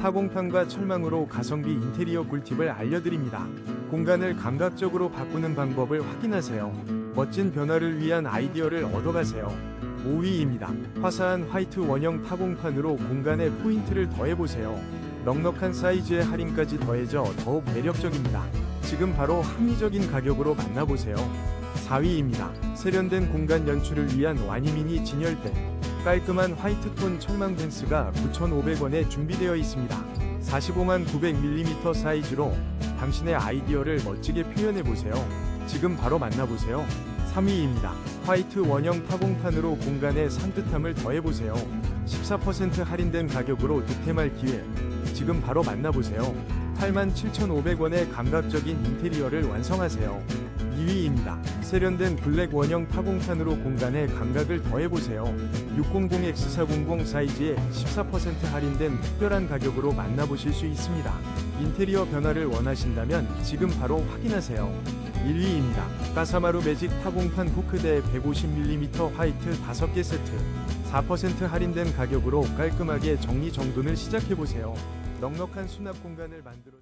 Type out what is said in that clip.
타공판과 철망으로 가성비 인테리어 꿀팁을 알려드립니다. 공간을 감각적으로 바꾸는 방법을 확인하세요. 멋진 변화를 위한 아이디어를 얻어가세요. 5위입니다. 화사한 화이트 원형 타공판으로 공간에 포인트를 더해보세요. 넉넉한 사이즈의 할인까지 더해져 더욱 매력적입니다. 지금 바로 합리적인 가격으로 만나보세요. 4위입니다. 세련된 공간 연출을 위한 와니미니 진열대. 깔끔한 화이트톤 철망 펜스가 9,500원에 준비되어 있습니다. 45만 900mm 사이즈로 당신의 아이디어를 멋지게 표현해보세요. 지금 바로 만나보세요. 3위입니다. 화이트 원형 타공판으로 공간에 산뜻함을 더해보세요. 14% 할인된 가격으로 득템할 기회. 지금 바로 만나보세요. 87,500원의 감각적인 인테리어를 완성하세요. 2위입니다. 세련된 블랙 원형 타공판으로 공간에 감각을 더해보세요. 600X400 사이즈에 14% 할인된 특별한 가격으로 만나보실 수 있습니다. 인테리어 변화를 원하신다면 지금 바로 확인하세요. 1위입니다. 까사마루 매직 타공판 후크대 150mm 화이트 5개 세트. 4% 할인된 가격으로 깔끔하게 정리 정돈을 시작해보세요. 넉넉한 수납 공간을 만들어